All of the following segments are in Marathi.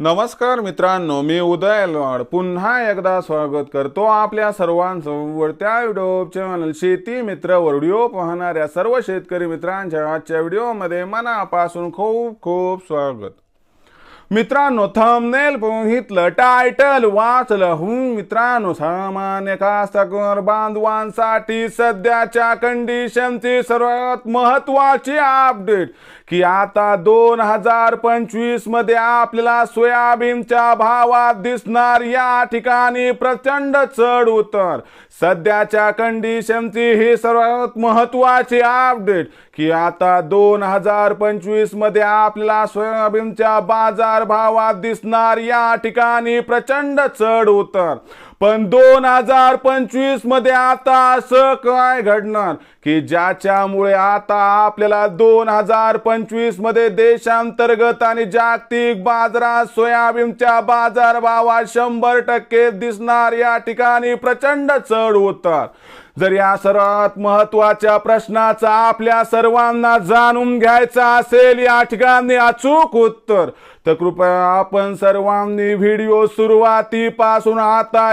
नमस्कार मित्रांनो मी उदय लॉड. पुन्हा एकदा स्वागत करतो आपल्या सर्वांसमोर त्या युट्यूब चॅनल शेती मित्र व्हिडिओ पाहणाऱ्या सर्व शेतकरी मित्रांच्या आजच्या व्हिडिओमध्ये मनापासून खूप खूप स्वागत. मित्रांनो थंबनेल बघितलं टायटल वाचलं. हूं मित्रांनो सामान्य कास्तकार बांधवांसाठी सध्याच्या कंडिशनची सर्वात महत्वाची अपडेट की आता दोन हजार पंचवीसमध्ये आपल्याला सोयाबीनच्या भावात दिसणार या ठिकाणी प्रचंड चढ उतर. सध्याच्या कंडिशनची ही सर्वात महत्वाची अपडेट की आता दोन हजार पंचवीसमध्ये आपल्याला सोयाबीनच्या बाजार भावात दिसणार या ठिकाणी प्रचंड चढ उतर. पण दोन हजार पंचवीसमध्ये आता असं काय घडणार? की ज्याच्यामुळे आता आपल्याला दोन हजार पंचवीसमध्ये देशांतर्गत आणि जागतिक बाजारात सोयाबीनच्या बाजारभावात शंभर टक्के दिसणार या ठिकाणी प्रचंड चढ उतार. जर या सर्वात महत्त्वाच्या प्रश्नाचा आपल्या सर्वांना जाणून घ्यायचा असेल या ठिकाणी अचूक उत्तर. तर कृपया आपण सर्वांनी व्हिडिओ सुरुवातीपासून आता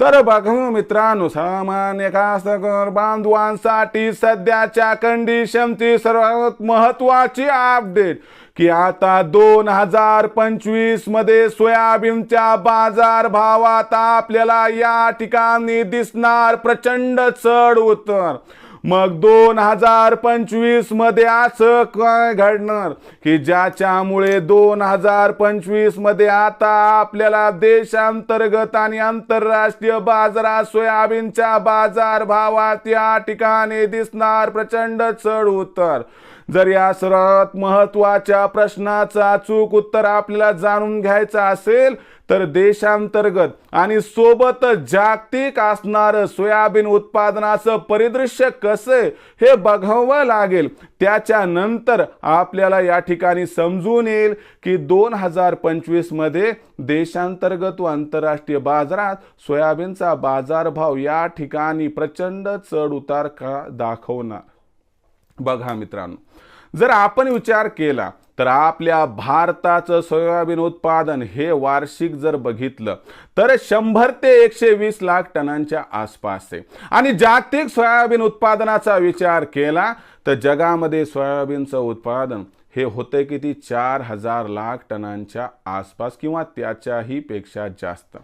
तर बघू मित्रांनो सामान्य खासकर बांधवांसाठी सध्याच्या कंडिशनची सर्वात महत्वाची अपडेट की आता दोन हजार पंचवीसमध्ये सोयाबीनच्या बाजार भावात आपल्याला या ठिकाणी दिसणार प्रचंड चढ उतर. मग दोन हजार पंचवीसमध्ये असं काय घडणार? की ज्याच्यामुळे दोन हजार पंचवीसमध्ये आता आपल्याला देशांतर्गत आणि आंतरराष्ट्रीय बाजारात सोयाबीनच्या बाजार भावात या ठिकाणी दिसणार प्रचंड चढ उतर. जर या सर्वात महत्त्वाच्या प्रश्नाचा अचूक उत्तर आपल्याला जाणून घ्यायचं असेल तर देशांतर्गत आणि सोबत जागतिक असणारं सोयाबीन उत्पादनाचं परिदृश्य कसं हे बघावं लागेल. त्याच्यानंतर आपल्याला या ठिकाणी समजून येईल की दोन हजार पंचवीसमध्ये देशांतर्गत व आंतरराष्ट्रीय बाजारात सोयाबीनचा बाजारभाव या ठिकाणी प्रचंड चढ उतार का दाखवणार? बघा मित्रांनो जर आपण विचार केला तर आपल्या भारताचं सोयाबीन उत्पादन हे वार्षिक जर बघितलं तर शंभर ते एकशे वीस लाख टनांच्या आसपास आहे. आणि जागतिक सोयाबीन उत्पादनाचा विचार केला तर जगामध्ये सोयाबीनचं उत्पादन हे होते किती? चार हजार लाख टनांच्या आसपास किंवा त्याच्याही पेक्षा जास्त.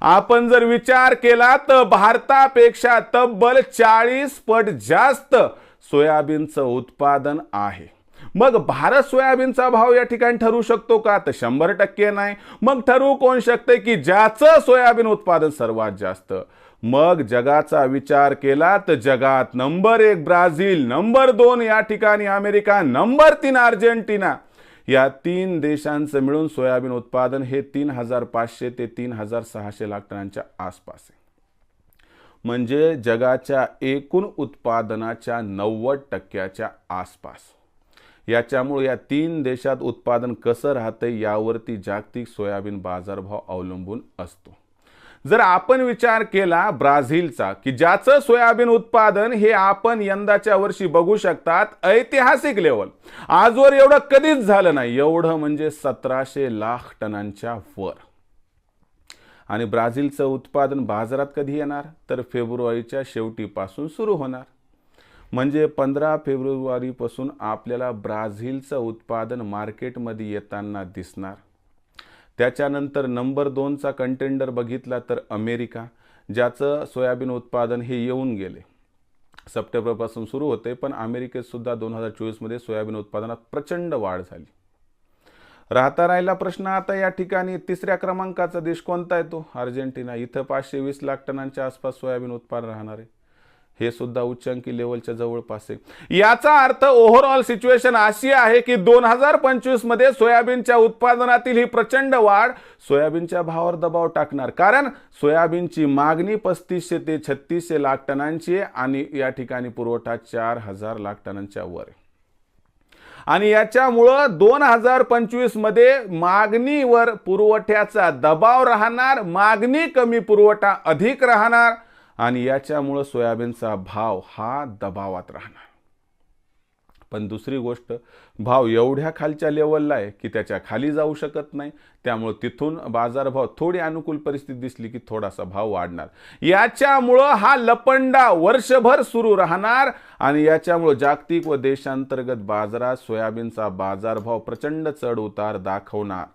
आपण जर विचार केला तर भारतापेक्षा तब्बल चाळीस पट जास्त सोयाबीनचं उत्पादन आहे. मग भारत सोयाबीनचा भाव या ठिकाणी ठरू शकतो का? तर शंभर टक्के नाही. मग ठरवू कोण शकते की ज्याचं सोयाबीन उत्पादन सर्वात जास्त? मग जगाचा विचार केला तर जगात नंबर एक ब्राझील नंबर दोन या ठिकाणी अमेरिका नंबर तीन अर्जेंटिना. या तीन देशांचं मिळून सोयाबीन उत्पादन हे तीन हजार पाचशे ते तीन हजार सहाशे लाख टनांच्या आसपास आहे. म्हणजे जगाच्या एकूण उत्पादनाच्या नव्वद टक्क्याच्या आसपास. याच्यामुळे या तीन देशात उत्पादन कसं राहतंय यावरती जागतिक सोयाबीन बाजारभाव अवलंबून असतो. जर आपण विचार केला ब्राझीलचा की ज्याचं सोयाबीन उत्पादन हे आपण यंदाच्या वर्षी बघू शकतात ऐतिहासिक लेवल आजवर एवढं कधीच झालं नाही एवढं म्हणजे सतराशे लाख टनांच्या वर. आणि ब्राझीलचं उत्पादन बाजारात कधी येणार? तर फेब्रुवारीच्या शेवटीपासून सुरू होणार. म्हणजे पंधरा फेब्रुवारीपासून आपल्याला ब्राझीलचं उत्पादन मार्केटमध्ये येताना दिसणार. त्याच्यानंतर नंबर दोनचा कंटेंडर बघितला तर अमेरिका ज्याचं सोयाबीन उत्पादन हे येऊन गेले. सप्टेंबरपासून सुरू होते पण अमेरिकेतसुद्धा दोन हजार चोवीसमध्ये सोयाबीन उत्पादनात प्रचंड वाढ झाली. राहता राहिला प्रश्न आता या ठिकाणी तिसऱ्या क्रमांकाचा देश कोणता येतो अर्जेंटिना. इथं पाचशे वीस लाख टनांच्या आसपास सोयाबीन उत्पादन राहणार आहे. हे सुद्धा उच्चांकी लेवलच्या जवळपास आहे. याचा अर्थ ओव्हरऑल सिच्युएशन अशी आहे की दोन हजार पंचवीसमध्ये सोयाबीनच्या उत्पादनातील ही प्रचंड वाढ सोयाबीनच्या भावावर दबाव टाकणार. कारण सोयाबीनची मागणी पस्तीसशे ते छत्तीसशे लाख टनांची आहे आणि या ठिकाणी पुरवठा चार हजार लाख टनांच्या वर आहे. आणि याच्यामुळं दोन हजार पंचवीसमध्ये मागणीवर पुरवठ्याचा दबाव राहणार मागणी कमी पुरवठा अधिक राहणार आणि याच्यामुळं सोयाबीनचा भाव हा दबावात राहणार. पण दुसरी गोष्ट भाव एवढ्या खालच्या लेवलला आहे की त्याच्याखाली जाऊ शकत नाही. त्यामुळं तिथून बाजारभाव थोडी अनुकूल परिस्थिती दिसली की थोडासा भाव वाढणार. याच्यामुळं हा लपंडा वर्षभर सुरू राहणार आणि याच्यामुळं जागतिक व देशांतर्गत बाजारात सोयाबीनचा बाजारभाव प्रचंड चढ उतार दाखवणार.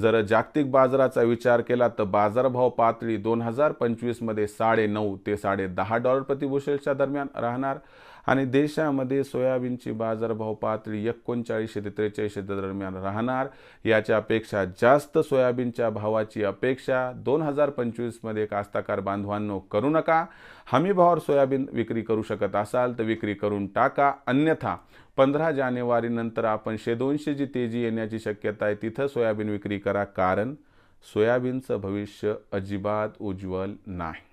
जर जागतिक बाजाराचा विचार केला तर बाजारभाव पातळी दोन हजार पंचवीसमध्ये साडे नऊ ते साडे दहा डॉलर प्रतिबुशेलच्या दरम्यान राहणार. आणि देशामध्ये सोयाबीनची बाजारभाव पातळी एकोणचाळीसशे ते त्रेचाळीसशे दरम्यान राहणार. याच्यापेक्षा जास्त सोयाबीनच्या भावाची अपेक्षा दोन हजार पंचवीसमध्ये कास्ताकार बांधवांनो करू नका. हमी भावावर सोयाबीन विक्री करू शकत असाल तर विक्री करून टाका. अन्यथा पंधरा जानेवारीनंतर आपण शे दोनशेची तेजी येण्याची शक्यता आहे तिथं सोयाबीन विक्री करा. कारण सोयाबीनचं भविष्य अजिबात उज्ज्वल नाही.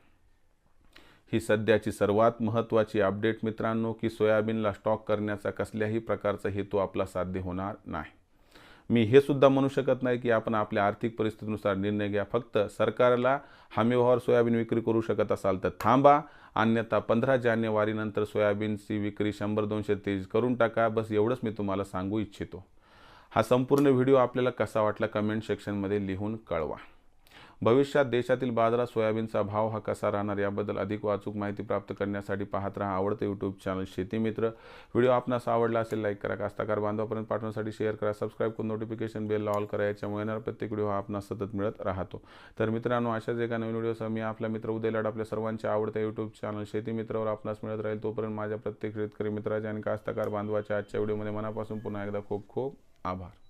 ही सध्याची सर्वात महत्त्वाची अपडेट मित्रांनो की सोयाबीनला स्टॉक करण्याचा कसल्याही प्रकारचा हेतू आपला साध्य होणार नाही. मी हे सुद्धा म्हणू शकत नाही की आपण आपल्या आर्थिक परिस्थितीनुसार निर्णय घ्या. फक्त सरकारला हमीभावावर सोयाबीन विक्री करू शकत असाल तर थांबा. अन्यथा पंधरा जानेवारीनंतर सोयाबीनची विक्री शंभर दोनशे तेज करून टाका. बस एवढंच मी तुम्हाला सांगू इच्छितो. हा संपूर्ण व्हिडिओ आपल्याला कसा वाटला कमेंट सेक्शनमध्ये लिहून कळवा. भविष्यात देशातील बाजारात सोयाबीनचा भाव हा कसा राहणार याबद्दल अधिक वाचूक माहिती प्राप्त करण्यासाठी पाहत राहा आवडते यूट्यूब चॅनल शेतीमित्र व्हिडिओ आपणास आवडला असेल लाईक करा. कास्ताकार बांधवापर्यंत पाठवण्यासाठी शेअर करा. सबस्क्राईब करून नोटिफिकेशन बेल ऑल करा. याच्यामुळे येणार प्रत्येक व्हिडिओ हा आपणास सतत मिळत राहतो. तर मित्रांनो अशाच एका नवीन व्हिडिओसह मी आपला मित्र उदयलाड आपल्या सर्वांच्या आवडत्या यूट्यूब चॅनल शेतीमित्रावर आपणास मिळत राहील. तोपर्यंत माझ्या प्रत्येक शेतकरी मित्राच्या आणि कास्ताकार बांधवाच्या आजच्या व्हिडिओमध्ये मनापासून पुन्हा एकदा खूप खूप आभार.